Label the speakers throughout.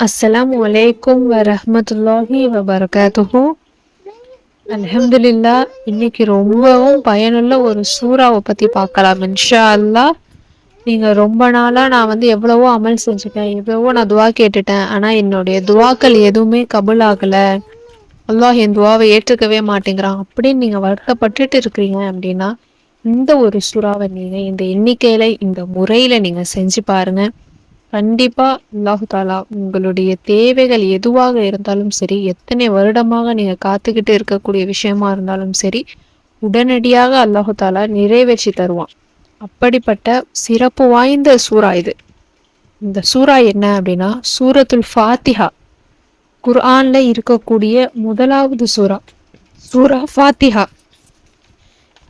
Speaker 1: அஸ்ஸலாமு அலைக்கும் வரஹ்மத்துல்லாஹி வபரகாத்துஹு அலமதுல்லா இன்னைக்கு ரொம்பவும் பயனுள்ள ஒரு சூறாவை பற்றி பார்க்கலாம் இன்ஷா அல்லாஹ் நீங்கள் ரொம்ப நாளாக நான் வந்து எவ்வளவோ அமல் செஞ்சுட்டேன் எவ்வளவோ நான் துவா கேட்டுட்டேன் ஆனால் என்னுடைய துவாக்கள் எதுவுமே கபுல் ஆகலை. அல்லாஹ் என் துவாவை ஏற்றுக்கவே மாட்டேங்கிறான். அப்படின்னு நீங்கள் வருத்தப்பட்டுட்டு இருக்கிறீங்க அப்படின்னா இந்த ஒரு சூறாவை நீங்கள் இந்த எண்ணிக்கையில் இந்த முறையில் நீங்கள் செஞ்சு பாருங்கள் கண்டிப்பா அல்லாஹு தாலா உங்களுடைய தேவைகள் எதுவாக இருந்தாலும் சரி எத்தனை வருடமாக நீங்க காத்துக்கிட்டு இருக்கக்கூடிய விஷயமா இருந்தாலும் சரி உடனடியாக அல்லாஹு தாலா நிறைவேற்றி தருவான். அப்படிப்பட்ட சிறப்பு வாய்ந்த சூறா இது. இந்த சூறா என்ன அப்படின்னா சூரத்துல் ஃபாத்திஹா. குர்ஆன்ல இருக்கக்கூடிய முதலாவது சூறா. சூரா ஃபாத்திஹா.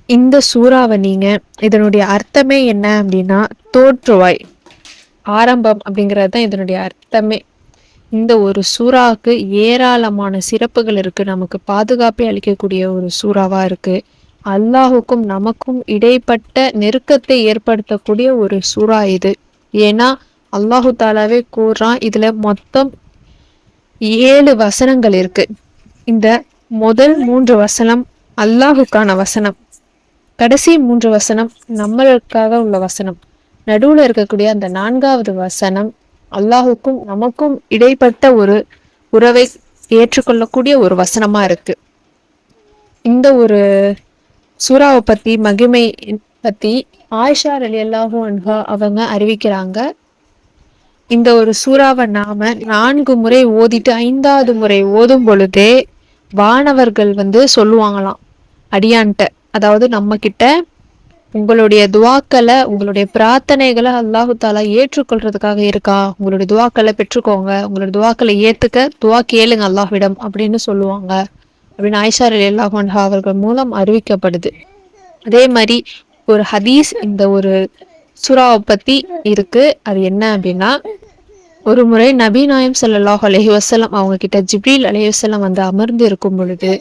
Speaker 1: இந்த சூறாவை நீங்க இதனுடைய அர்த்தமே என்ன அப்படின்னா தோற்றுவாய். ஆரம்பம் அப்படிங்கிறது தான் இதனுடைய அர்த்தமே. இந்த ஒரு சூறாவுக்கு ஏராளமான சிறப்புகள் இருக்கு. நமக்கு பாதுகாப்பை அளிக்கக்கூடிய ஒரு சூறாவா இருக்கு. அல்லாஹுக்கும் நமக்கும் இடைப்பட்ட நெருக்கத்தை ஏற்படுத்தக்கூடிய ஒரு சூறா இது. ஏன்னா அல்லாஹு தாலாவே கூறான் இதுல மொத்தம் ஏழு வசனங்கள் இருக்கு. இந்த முதல் மூன்று வசனம் அல்லாஹுக்கான வசனம். கடைசி மூன்று வசனம் நம்மளுக்காக உள்ள வசனம். நடுவில் இருக்கக்கூடிய அந்த நான்காவது வசனம் அல்லாஹுக்கும் நமக்கும் இடைப்பட்ட ஒரு உறவை ஏற்றுக்கொள்ளக்கூடிய ஒரு வசனமா இருக்கு. இந்த ஒரு சூறாவை பத்தி மகிமை பத்தி ஆயிஷா அலி அல்லாஹூ அன்ஹா அவங்க அறிவிக்கிறாங்க. இந்த ஒரு சூறாவை நாம நான்கு முறை ஓதிட்டு ஐந்தாவது முறை ஓதும் பொழுதே வானவர்கள் வந்து சொல்லுவாங்களாம் அடியான்ட்ட. அதாவது நம்ம கிட்ட உங்களுடைய துவாக்களை உங்களுடைய பிரார்த்தனைகளை அல்லாஹு தாலா ஏற்றுக்கொள்றதுக்காக இருக்கா? உங்களுடைய துவாக்களை பெற்றுக்கோங்க. உங்களுடைய துவாக்களை ஏத்துக்க துவா கேளுங்க அல்லாஹ்விடம் அப்படின்னு சொல்லுவாங்க. அப்படின்னு ஆயிஷா அலி அல்லாஹா அவர்கள் மூலம் அறிவிக்கப்படுது. அதே மாதிரி ஒரு ஹதீஸ் இந்த ஒரு சுறாவை பத்தி இருக்கு. அது என்ன அப்படின்னா ஒரு முறை நபி நாயம் சல்லாஹ் அலஹி வசலம் அவங்க கிட்ட ஜிப்ரீல் அலஹி வசலம் வந்து அமர்ந்து இருக்கும் பொழுது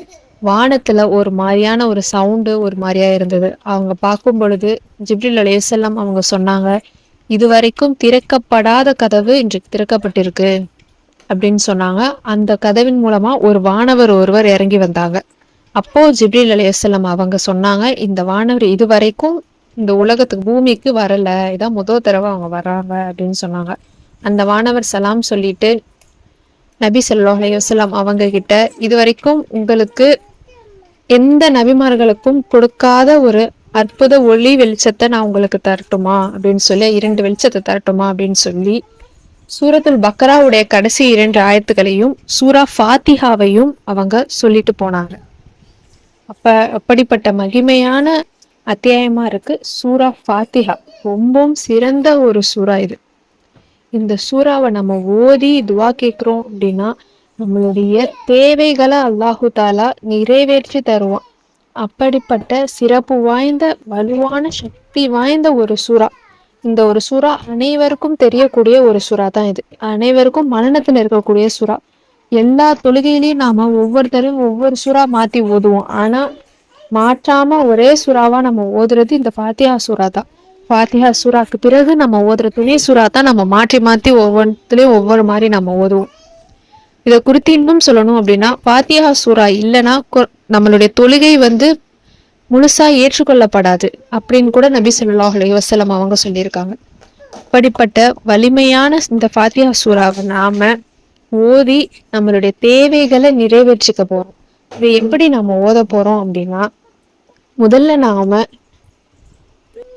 Speaker 1: வானத்துல ஒரு மாதிரியான ஒரு சவுண்டு ஒரு மாதிரியா இருந்தது. அவங்க பார்க்கும் பொழுது ஜிப்ரில் அலையுசல்லாம் அவங்க சொன்னாங்க இதுவரைக்கும் திறக்கப்படாத கதவு இன்றைக்கு திறக்கப்பட்டிருக்கு அப்படின்னு சொன்னாங்க. அந்த கதவின் மூலமா ஒரு வானவர் ஒருவர் இறங்கி வந்தாங்க. அப்போ ஜிப்ரில் அலையுசல்லாம் அவங்க சொன்னாங்க இந்த வானவர் இதுவரைக்கும் இந்த உலகத்துக்கு பூமிக்கு வரல. இதான் முதல் தடவை அவங்க வர்றாங்க அப்படின்னு சொன்னாங்க. அந்த வானவர் சலாம் சொல்லிட்டு நபி ஸல்லல்லாஹு அலைஹி அவங்க கிட்ட இதுவரைக்கும் உங்களுக்கு எந்த நபிமார்களுக்கும் கொடுக்காத ஒரு அற்புத ஒளி வெளிச்சத்தை நான் உங்களுக்கு தரட்டுமா அப்படின்னு சொல்லி இரண்டு வெளிச்சத்தை தரட்டுமா அப்படின்னு சொல்லி சூரத்துல் பக்ராவுடைய கடைசி இரண்டு ஆயத்துக்களையும் சூரா ஃபாத்திஹாவையும் அவங்க சொல்லிட்டு போனாங்க. அப்ப அப்படிப்பட்ட மகிமையான அத்தியாயமா இருக்கு சூரா ஃபாத்திஹா. ரொம்பவும் சிறந்த ஒரு சூறா இது. இந்த சூறாவை நம்ம ஓதி துவா கேட்குறோம் அப்படின்னா நம்மளுடைய தேவைகளை அல்லாஹு தாலா நிறைவேற்றி தருவான். அப்படிப்பட்ட சிறப்பு வாய்ந்த வலுவான சக்தி வாய்ந்த ஒரு சுறா. இந்த ஒரு சுறா அனைவருக்கும் தெரியக்கூடிய ஒரு சுறா தான் இது. அனைவருக்கும் மனநத்தில் இருக்கக்கூடிய சுறா. எல்லா தொழுகையிலையும் நாம ஒவ்வொருத்தரும் ஒவ்வொரு சுறா மாத்தி ஓதுவோம். ஆனா மாற்றாம ஒரே சுறாவா நம்ம ஓதுறது இந்த பாத்தியா சுறா தான். பாத்தியா சுறாக்கு பிறகு நம்ம ஓதுற துணை சுறா தான் நம்ம மாற்றி மாற்றி ஒவ்வொன்றுத்துலேயும் ஒவ்வொரு மாதிரி நம்ம ஓதுவோம். இதை குறித்து இன்னும் சொல்லணும் அப்படின்னா பாத்தியா சூரா இல்லைன்னா கொ- நம்மளுடைய தொழுகை வந்து முழுசா ஏற்றுக்கொள்ளப்படாது அப்படின்னு கூட நபி சொல்லாஹ் வசலம் அவங்க சொல்லியிருக்காங்க. அப்படிப்பட்ட வலிமையான இந்த பாத்தியா சூறாவை நாம ஓதி நம்மளுடைய தேவைகளை நிறைவேற்றிக்க போறோம். இதை எப்படி நம்ம ஓத போறோம் அப்படின்னா முதல்ல நாம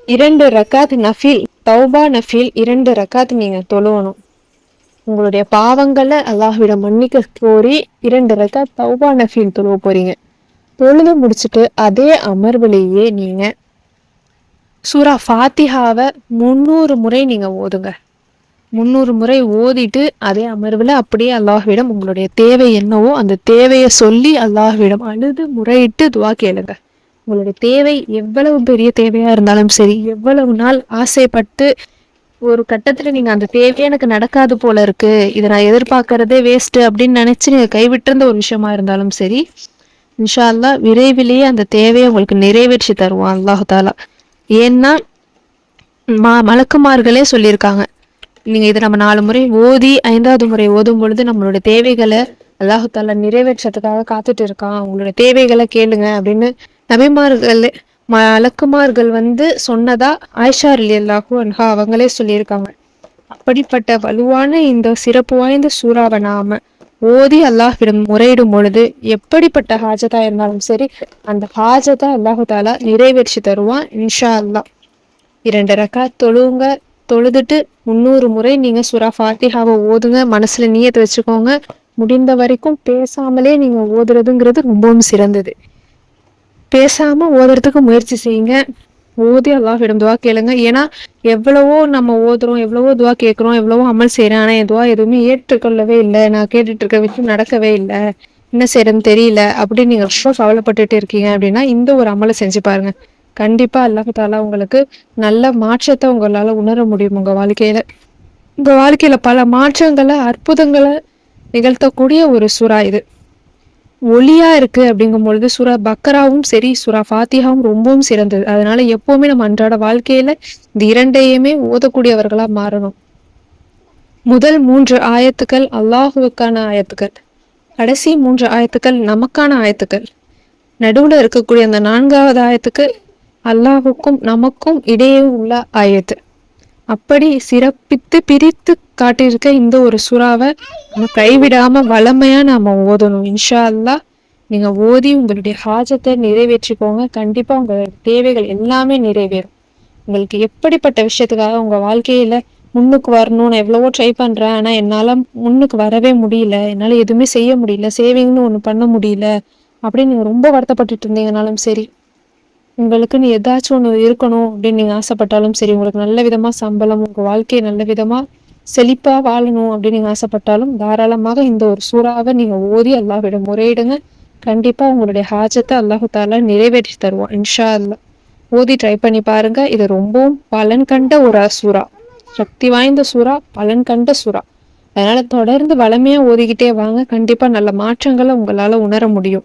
Speaker 1: இரண்டு ரக்காத் நஃபீல் தௌபா நஃபீல் இரண்டு ரக்காத் நீங்க தொழுவணும். உங்களுடைய பாவங்களை அல்லாஹ்விடம் மன்னிக்க கோரி இரண்டு ரக்காத் தௌபா நஃபீல் தொழுவ போறீங்க. தொழுது முடிச்சுட்டு அதே அமர்விலேயே நீங்க சூரா ஃபாத்திஹாவை முந்நூறு முறை நீங்க ஓதுங்க. முந்நூறு முறை ஓதிட்டு அதே அமர்வில் அப்படியே அல்லாஹ்விடம் உங்களுடைய தேவை என்னவோ அந்த தேவையை சொல்லி அல்லாஹ்விடம் அழுது முறையிட்டு துவா கேளுங்க. உங்களுடைய தேவை எவ்வளவு பெரிய தேவையா இருந்தாலும் சரி எவ்வளவு நாள் ஆசைப்பட்டு ஒரு கட்டத்துல நீங்க அந்த தேவையே எனக்கு நடக்காது போல இருக்கு. இதை நான் எதிர்பார்க்கறதே வேஸ்ட் அப்படின்னு நினைச்சு நீங்க கைவிட்டிருந்த ஒரு விஷயமா இருந்தாலும் சரி இன்ஷா அல்லாஹ் விரைவிலேயே அந்த தேவையை உங்களுக்கு நிறைவேற்றி தருவான் அல்லாஹு தாலா. ஏன்னா மா மலக்குமார்களே சொல்லியிருக்காங்க. நீங்க இதை நம்ம நாலு முறை ஓதி ஐந்தாவது முறை ஓதும் பொழுது நம்மளோட தேவைகளை அல்லாஹு தாலா நிறைவேற்றத்துக்காக காத்துட்டு இருக்கான். உங்களோட தேவைகளை கேளுங்க அப்படின்னு நபிமார்கள் மலக்குமார்கள் வந்து சொன்னதா ஆயிஷா அலி அல்லாஹூ அன்ஹா அவங்களே சொல்லியிருக்காங்க. அப்படிப்பட்ட வலுவான இந்த சிறப்பு வாய்ந்த சூறாவை நாம ஓதி அல்லாஹ்விடம் முறையிடும் பொழுது எப்படிப்பட்ட ஹாஜதா இருந்தாலும் சரி அந்த ஹாஜதா அல்லாஹு தாலா நிறைவேற்றி தருவான் இன்ஷா அல்லாஹ். இரண்டு ரக்கா தொழுவுங்க தொழுதுட்டு முந்நூறு முறை நீங்க சுரா ஃபாத்திஹாவை ஓதுங்க மனசுல நீயத்தை வச்சுக்கோங்க. முடிந்த வரைக்கும் பேசாமலே நீங்க ஓதுறதுங்கிறது ரொம்பவும் சிறந்தது. பேசாமல் ஓதுறதுக்கு முயற்சி செய்யுங்க. ஓதி அல்லாஹிடம் துவா கேளுங்க. ஏன்னா எவ்வளவோ நம்ம ஓதுறோம் எவ்வளவோ துவா கேட்குறோம் எவ்வளவோ அமல் செய்கிறேன் ஆனால் என் துவா எதுவுமே ஏற்றுக்கொள்ளவே இல்லை. நான் கேட்டுட்டு இருக்க விஷயம் நடக்கவே இல்லை. என்ன செய்யறதுன்னு தெரியல. அப்படின்னு நீங்க ரொம்ப கவலைப்பட்டுட்டு இருக்கீங்க அப்படின்னா இந்த ஒரு அமலை செஞ்சு பாருங்க. கண்டிப்பா அல்லாஹாலா உங்களுக்கு நல்ல மாற்றத்தை உங்களால உணர முடியும் உங்க வாழ்க்கையில. உங்க வாழ்க்கையில பல மாற்றங்களை அற்புதங்களை நிகழ்த்தக்கூடிய ஒரு சுறா இது. ஒளியா இருக்கு அப்படிங்கும் பொழுது சுரா பக்கராவும் சரி சுரா ஃபாத்தியாவும் ரொம்பவும் சிறந்தது. அதனால எப்பவுமே நம்ம அன்றாட வாழ்க்கையில இந்த இரண்டையுமே ஓதக்கூடியவர்களா மாறணும். முதல் மூன்று ஆயத்துக்கள் அல்லாஹுவுக்கான ஆயத்துக்கள். கடைசி மூன்று ஆயத்துக்கள் நமக்கான ஆயத்துக்கள். நடுவுல இருக்கக்கூடிய அந்த நான்காவது ஆயத்துக்கு அல்லாஹுக்கும் நமக்கும் இடையே உள்ள ஆயத்து. அப்படி சிறப்பித்து பிரித்து காட்டியிருக்க இந்த ஒரு சுறாவை நம்ம கைவிடாம வளமையா நாம ஓதணும். இன்ஷா அல்லா நீங்க ஓதி உங்களுடைய ஹாஜத்தை நிறைவேற்றிக்கோங்க. கண்டிப்பா உங்களுடைய தேவைகள் எல்லாமே நிறைவேறும். உங்களுக்கு எப்படிப்பட்ட விஷயத்துக்காக உங்க வாழ்க்கையில முன்னுக்கு வரணும் நான் எவ்வளவோ ட்ரை பண்றேன். ஆனா என்னால முன்னுக்கு வரவே முடியல. என்னால எதுவுமே செய்ய முடியல. சேவிங்னு ஒண்ணு பண்ண முடியல. அப்படின்னு நீங்க ரொம்ப வருத்தப்பட்டுட்டு இருந்தீங்கனாலும் சரி உங்களுக்குன்னு ஏதாச்சும் ஒன்று இருக்கணும் அப்படின்னு நீங்கள் ஆசைப்பட்டாலும் சரி உங்களுக்கு நல்ல விதமாக சம்பளம் உங்கள் வாழ்க்கையை நல்ல விதமாக செழிப்பாக வாழணும் அப்படின்னு நீங்கள் ஆசைப்பட்டாலும் தாராளமாக இந்த ஒரு சூறாவை நீங்கள் ஓதி அல்லாஹ்விடம் முறையிடுங்க. கண்டிப்பாக உங்களுடைய ஹாஜத்தை அல்லாஹு தாலா நிறைவேற்றி தருவோம் இன்ஷா அல்லா ஓதி ட்ரை பண்ணி பாருங்க. இது ரொம்பவும் பலன் கண்ட ஒரு சூறா. சக்தி வாய்ந்த சூறா பலன் கண்ட சூறா. அதனால தொடர்ந்து வளமையாக ஓதிக்கிட்டே வாங்க. கண்டிப்பாக நல்ல மாற்றங்களை உங்களால் உணர முடியும்.